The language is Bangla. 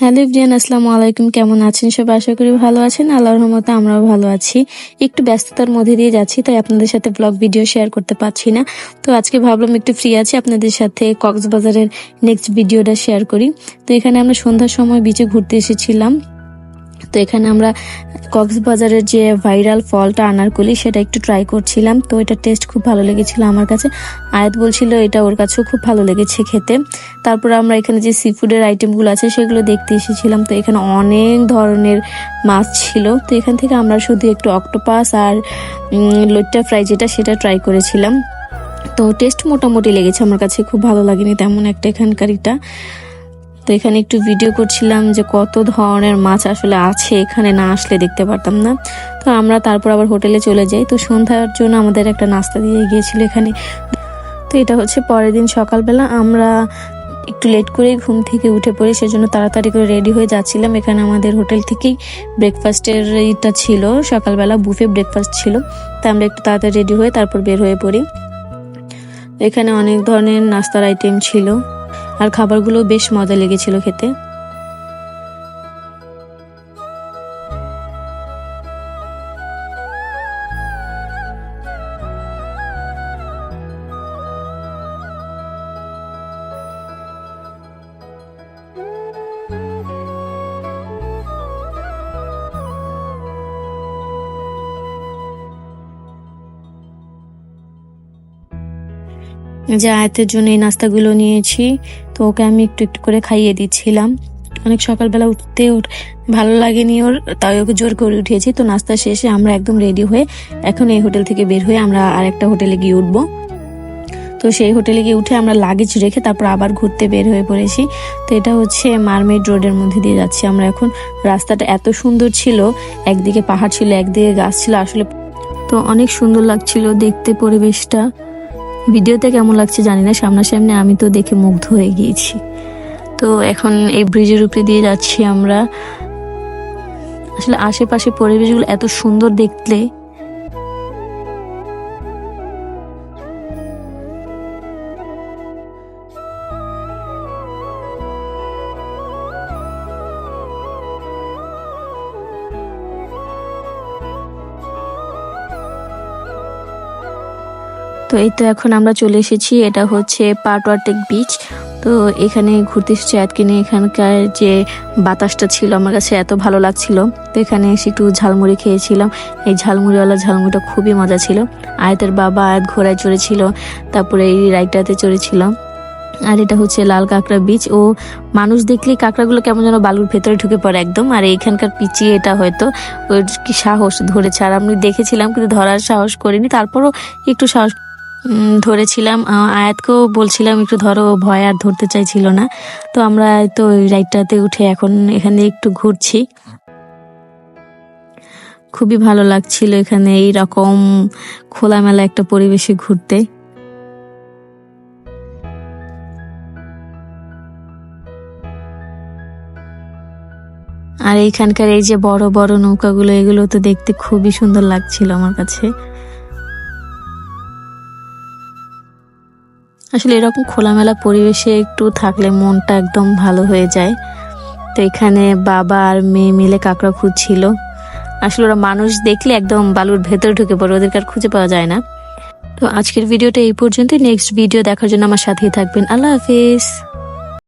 হ্যালো ইভরিয়ান আসসালামু আলাইকুম। কেমন আছেন সব আশা করি ভালো আছেন। আল্লাহর রহমতে আমরাও ভালো আছি। একটু ব্যস্ততার মধ্যে দিয়ে যাচ্ছি, তাই আপনাদের সাথে ব্লগ ভিডিও শেয়ার করতে পারছি না। তো আজকে ভাবলাম একটু ফ্রি আছি, আপনাদের সাথে কক্সবাজারের নেক্সট ভিডিওটা শেয়ার করি। তো এখানে আমরা সন্ধ্যার সময় বিচে ঘুরতে এসেছিলাম। তো এখানে আমরা কক্সবাজারের যে ভাইরাল ফলটা আনারকলি সেটা একটু ট্রাই করছিলাম। তো এটা টেস্ট খুব ভালো লেগেছিল আমার কাছে। আয়াত বলছিল এটা ওর কাছেও খুব ভালো লেগেছে খেতে। তারপর আমরা এখানে যে সি ফুডের আইটেমগুলো আছে, সেগুলো দেখতে এসেছিলাম। তো এখানে অনেক ধরনের মাছ ছিল। তো এখান থেকে আমরা শুধু একটু অক্টোপাস আর লইট্টা ফ্রাই যেটা, সেটা ট্রাই করেছিলাম। তো টেস্ট মোটামুটি লেগেছে আমার কাছে। খুব ভালো লাগেনি তেমন একটা এখানকারিটা তো এখানে একটু ভিডিও করছিলাম যে কত ধরনের মাছ আসলে আছে এখানে না আসলে দেখতে পারতাম না। তো আমরা তারপর আবার হোটেলে চলে যাই। তো সন্ধ্যার জন্য আমাদের একটা নাস্তা দিয়ে গিয়েছিল এখানে। তো এটা হচ্ছে পরের দিন সকালবেলা। আমরা একটু লেট করে ঘুম থেকে উঠে পড়ি, সেজন্য তাড়াতাড়ি করে রেডি হয়ে যাচ্ছিলাম। এখানে আমাদের হোটেল থেকেই ব্রেকফাস্টের এটা ছিল। সকালবেলা বুফে ব্রেকফাস্ট ছিল। তা আমরা একটু তাড়াতাড়ি রেডি হয়ে তারপর বের হয়ে পড়ি। এখানে অনেক ধরনের নাস্তার আইটেম ছিল। আর খাবারগুলো বেশ মজা লেগেছিল খেতে। যে আয়াতের জন্য এই নাস্তাগুলো নিয়েছি, তো ওকে আমি একটু একটু করে খাইয়ে দিচ্ছিলাম। অনেক সকালবেলা উঠতে ওর ভালো লাগেনি ওর, তাই ওকে জোর করে উঠিয়েছি। তো নাস্তা শেষে আমরা একদম রেডি হয়ে এখন এই হোটেল থেকে বের হয়ে আমরা আর একটা হোটেলে গিয়ে উঠবো। তো সেই হোটেলে গিয়ে উঠে আমরা লাগেজ রেখে তারপর আবার ঘুরতে বের হয়ে পড়েছি। তো এটা হচ্ছে মারমেড রোডের মধ্যে দিয়ে যাচ্ছি আমরা এখন। রাস্তাটা এত সুন্দর ছিল, একদিকে পাহাড় ছিল, একদিকে গাছ ছিল, আসলে তো অনেক সুন্দর লাগছিল দেখতে পরিবেশটা। ভিডিওতে কেমন লাগছে জানি না, সামনাসামনি আমি তো দেখে মুগ্ধ হয়ে গিয়েছি। তো এখন এই ব্রিজের উপরে দিয়ে যাচ্ছি আমরা। আসলে আশেপাশে পরিবেশগুলো এত সুন্দর দেখলে তো এই তো এখন আমরা চলে এসেছি। এটা হচ্ছে পাটওয়াটেক বিচ তো এখানে ঘুরতে এসেছি আজকে নিয়ে। এখানকার যে বাতাসটা ছিল, আমার কাছে এত ভালো লাগছিল। তো এখানে এসে একটু ঝালমুড়ি খেয়েছিলাম। এই ঝালমুড়িওয়ালা ঝালমুড়িটা খুবই মজা ছিল। আয়াতের বাবা আয়াত ঘোড়ায় চড়েছিল, তারপরে এই রাইডটাতে চড়েছিলাম আর এটা হচ্ছে লাল কাঁকড়া বীচ ও মানুষ দেখলেই কাঁকড়াগুলো কেমন যেন বালুর ভেতরে ঢুকে পড়ে একদম। আর এইখানকার পিচিয়ে এটা হয়তো কি সাহস ধরেছে। আর আমি দেখেছিলাম, কিন্তু ধরার সাহস করিনি। তারপরও একটু সাহস ধরেছিলাম আয়াতকেও বলছিলাম, একটু ধরো, ভয় আর ধরতে চাইছিল না। তো আমরা তো ওই রাইডটাতে উঠে এখন এখানে একটু ঘুরছি। খুবই ভালো লাগছিল এখানে এই রকম খোলামেলা একটা পরিবেশে ঘুরতে। আর এইখানকার এই যে বড় বড় নৌকাগুলো, এগুলো তো দেখতে খুবই সুন্দর লাগছিল আমার কাছে। আসলে এরকম খোলামেলা পরিবেশে একটু থাকলে মনটা একদম ভালো হয়ে যায়। তো এখানে বাবা আর মেয়ে মিলে কাঁকড়া খুঁজছিল। আসলে ওরা মানুষ দেখলে একদম বালুর ভেতরে ঢুকে পড়ে, ওদেরকে আর খুঁজে পাওয়া যায় না। তো আজকের ভিডিওটা এই পর্যন্তই। নেক্সট ভিডিও দেখার জন্য আমার সাথেই থাকবেন। আল্লাহ হাফিজ।